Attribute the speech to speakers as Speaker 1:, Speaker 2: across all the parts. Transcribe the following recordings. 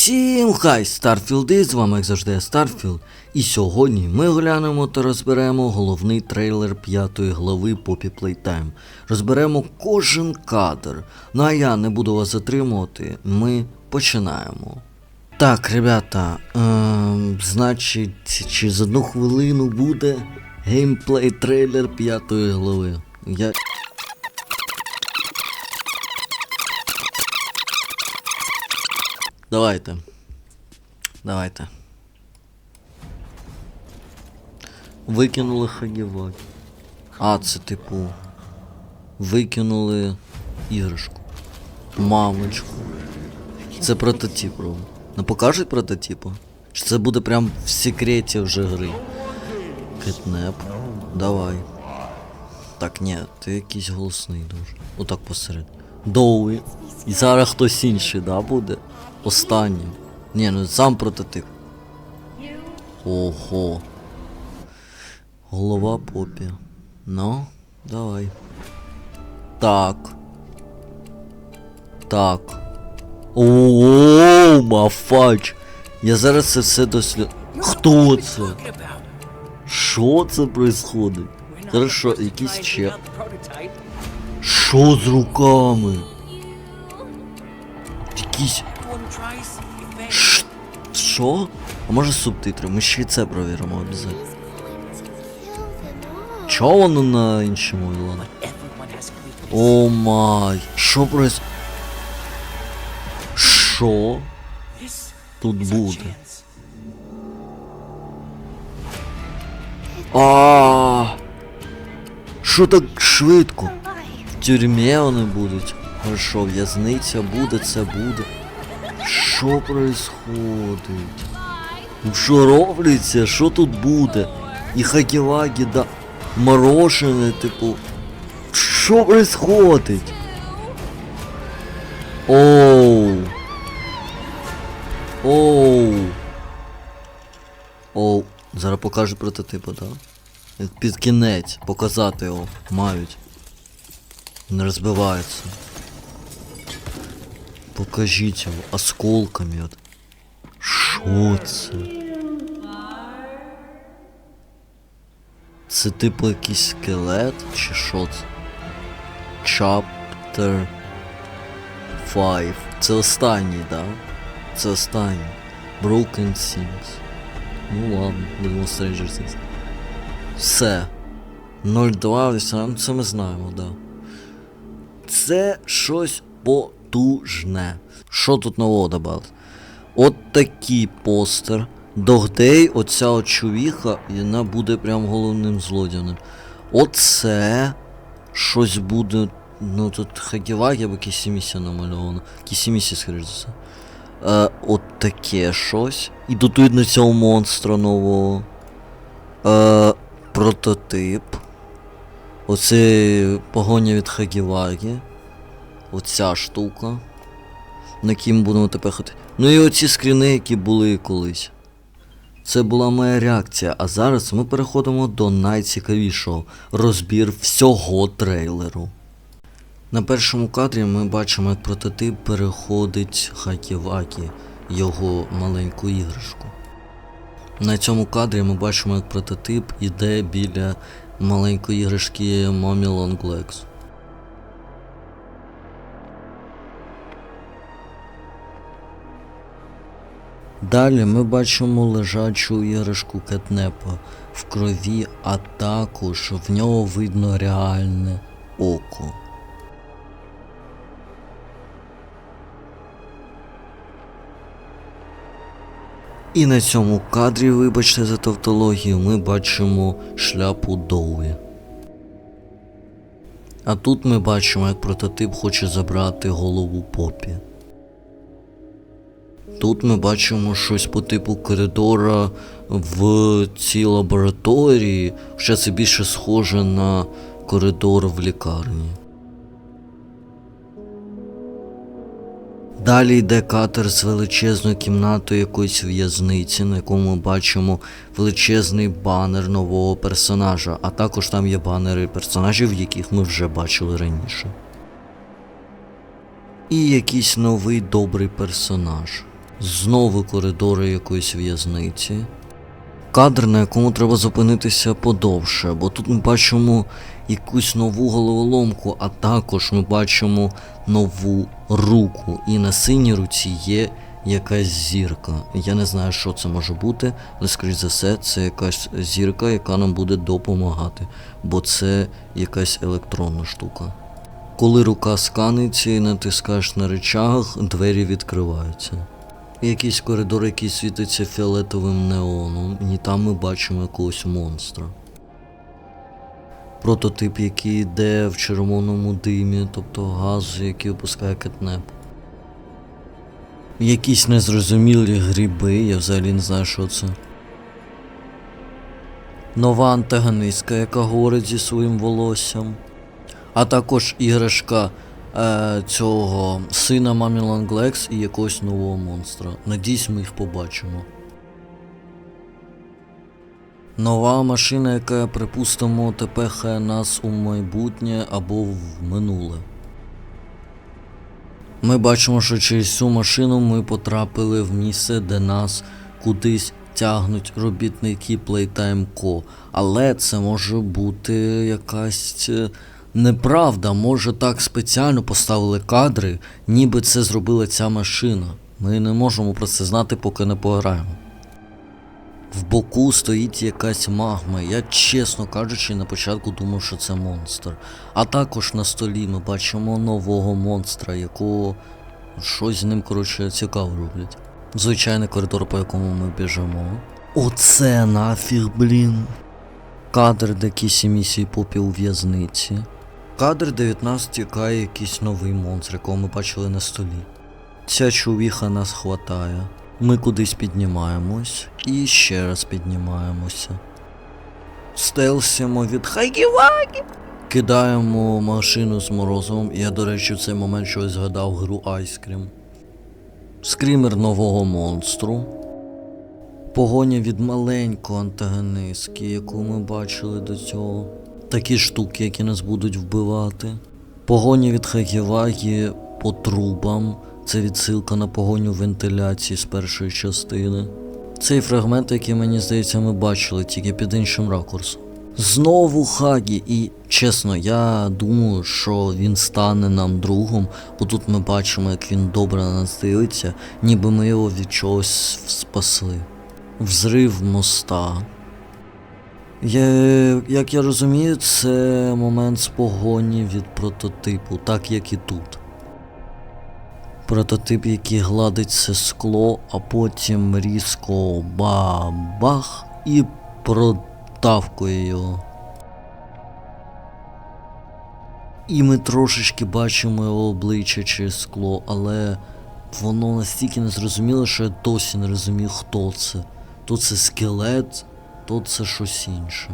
Speaker 1: Всім хай, Старфілди, з вами як завжди Старфілд. І сьогодні ми глянемо та розберемо головний трейлер п'ятої глави Poppy Playtime. Розберемо кожен кадр. Ну а я не буду вас затримувати, ми починаємо. Так, ребята, ем, значить, через одну хвилину буде геймплей трейлер п'ятої глави. Я. Давайте. Давайте. Викинули хагівак. А, це типу. Викинули іграшку. Мамочку. Це прототип, Ром. Не покажуть прототипу? Чи це буде прям в секреті вже гри? Кетнеп. Давай. Так, ні, ти якийсь голосний дуже. Отак посеред. Доуї. І зараз хтось інший, да, буде? Останнім. Ні, ну сам прототип. Ого. Голова попі. Ну, давай. Так. Так. Ооо, мафач. Я зараз це все дослід... Хто це? Що це происходить? Хорошо, якийсь чек. Що з руками? Якісь. Ш- Що? А може субтитри? Ми ще й це провіримо обов'язково. Чого воно на мові ладно? О май. Що проис... Що тут буде? А. Що так швидко? В тюрмі вони будуть. Хорошо, в'язниця буде, це буде. Що происходить? Ну Що робиться? Що тут буде? І хаківагі, да. Морожене, типу. Що происходить? Оу. Оу. Оу. Зараз покажу прототипу, так? Да? Під кінець показати його мають. Не розбивається. Покажіть його осколками. От. Що це? Це типу якийсь скелет чи що це? Chapter 5. Це останній, да? Це останній. Broken Things. Ну ладно, будемо Stranger Things. Все. 02, 18, це ми знаємо, да. Це щось потужне. Що тут нового добавили? От такий постер. Догдей, оця от чувіха, і вона буде прям головним злодієм. Оце щось буде. Ну тут Хагівагі або Кісімісі намальовано. Кісімісі, скоріш за все. Е, от таке щось. І тут видно цього монстра нового. Е, прототип. Оце погоня від Хагівагі. Оця штука. На якій будемо тепер ходити. Ну і оці скріни, які були колись. Це була моя реакція, а зараз ми переходимо до найцікавішого розбір всього трейлеру. На першому кадрі ми бачимо, як прототип переходить Хаківакі, його маленьку іграшку. На цьому кадрі ми бачимо, як прототип іде біля маленької іграшки Mommy Long Legs. Далі ми бачимо лежачу іграшку кетнепа в крові, а також в нього видно реальне око. І на цьому кадрі, вибачте за тавтологію, ми бачимо шляпу Доуї. А тут ми бачимо, як прототип хоче забрати голову попі. Тут ми бачимо щось по типу коридора в цій лабораторії, хоча це більше схоже на коридор в лікарні. Далі йде катер з величезною кімнатою якоїсь в'язниці, на якому бачимо величезний банер нового персонажа, а також там є банери персонажів, яких ми вже бачили раніше. І якийсь новий добрий персонаж. Знову коридори якоїсь в'язниці. Кадр, на якому треба зупинитися подовше, бо тут ми бачимо якусь нову головоломку, а також ми бачимо нову руку. І на синій руці є якась зірка. Я не знаю, що це може бути, але скоріш за все, це якась зірка, яка нам буде допомагати, бо це якась електронна штука. Коли рука сканиться і натискаєш на речах, двері відкриваються. Якийсь коридор, який світиться фіолетовим неоном, і там ми бачимо якогось монстра. Прототип, який йде в червоному димі, тобто газ, який опускає кетнеп. Якісь незрозумілі гриби, я взагалі не знаю, що це. Нова антагонистка, яка говорить зі своїм волоссям. А також іграшка е, цього сина Мамі Ланглекс і якогось нового монстра. Надіюсь, ми їх побачимо. Нова машина, яка, припустимо, тепехає нас у майбутнє або в минуле. Ми бачимо, що через цю машину ми потрапили в місце, де нас кудись тягнуть робітники Playtime Co. Але це може бути якась е, неправда. Може так спеціально поставили кадри, ніби це зробила ця машина. Ми не можемо про це знати, поки не пограємо. В боку стоїть якась магма. Я, чесно кажучи, на початку думав, що це монстр. А також на столі ми бачимо нового монстра, якого щось з ним, коротше, цікаво роблять. Звичайний коридор, по якому ми біжимо. Оце нафіг, блін. Кадр, де Кісі місії попі у в'язниці. Кадр 19 тікає якийсь новий монстр, якого ми бачили на столі. Ця чувіха нас хватає. Ми кудись піднімаємось і ще раз піднімаємося. Стелсимо від Хайгівагі. Кидаємо машину з морозовим. Я, до речі, в цей момент щось згадав гру Cream. Скрімер нового монстру. Погоня від маленького антагонистки, яку ми бачили до цього. Такі штуки, які нас будуть вбивати. Погоня від Хагівагі по трубам. Це відсилка на погоню вентиляції з першої частини. Цей фрагмент, який мені здається, ми бачили, тільки під іншим ракурсом. Знову Хагі, і чесно, я думаю, що він стане нам другом, бо тут ми бачимо, як він добре на нас дивиться, ніби ми його від чогось спасли. Взрив моста. Я, як я розумію, це момент з погоні від прототипу, так як і тут. Прототип, який гладить це скло, а потім різко бабах і протавкує його. І ми трошечки бачимо його обличчя через скло, але воно настільки незрозуміло, що я досі не розумію, хто це. То це скелет, то це щось інше.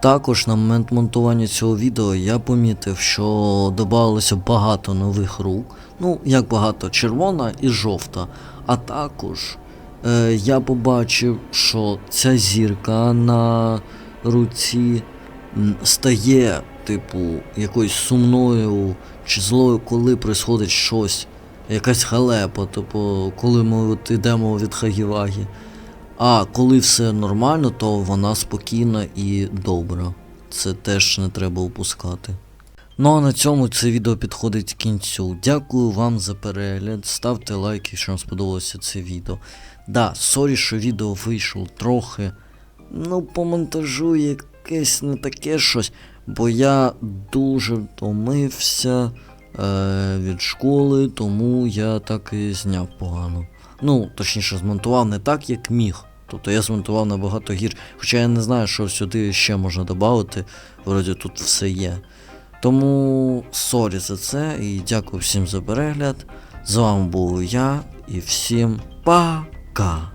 Speaker 1: Також на момент монтування цього відео я помітив, що додавалося багато нових рук. Ну, як багато, червона і жовта. А також е, я побачив, що ця зірка на руці стає, типу, якоюсь сумною чи злою, коли происходить щось, якась халепа, типу, коли ми от йдемо від Хагівагі. А коли все нормально, то вона спокійна і добра. Це теж не треба опускати. Ну а на цьому це відео підходить кінцю. Дякую вам за перегляд. Ставте лайк, якщо вам сподобалося це відео. Да, сорі, що відео вийшло трохи. Ну, по монтажу якесь не таке щось, бо я дуже втомився е, від школи, тому я так і зняв погано. Ну, точніше, змонтував не так, як міг. Тобто я змонтував набагато гір. Хоча я не знаю, що сюди ще можна додати. Вроді тут все є. Тому сорі за це і дякую всім за перегляд. З вами був я і всім пока.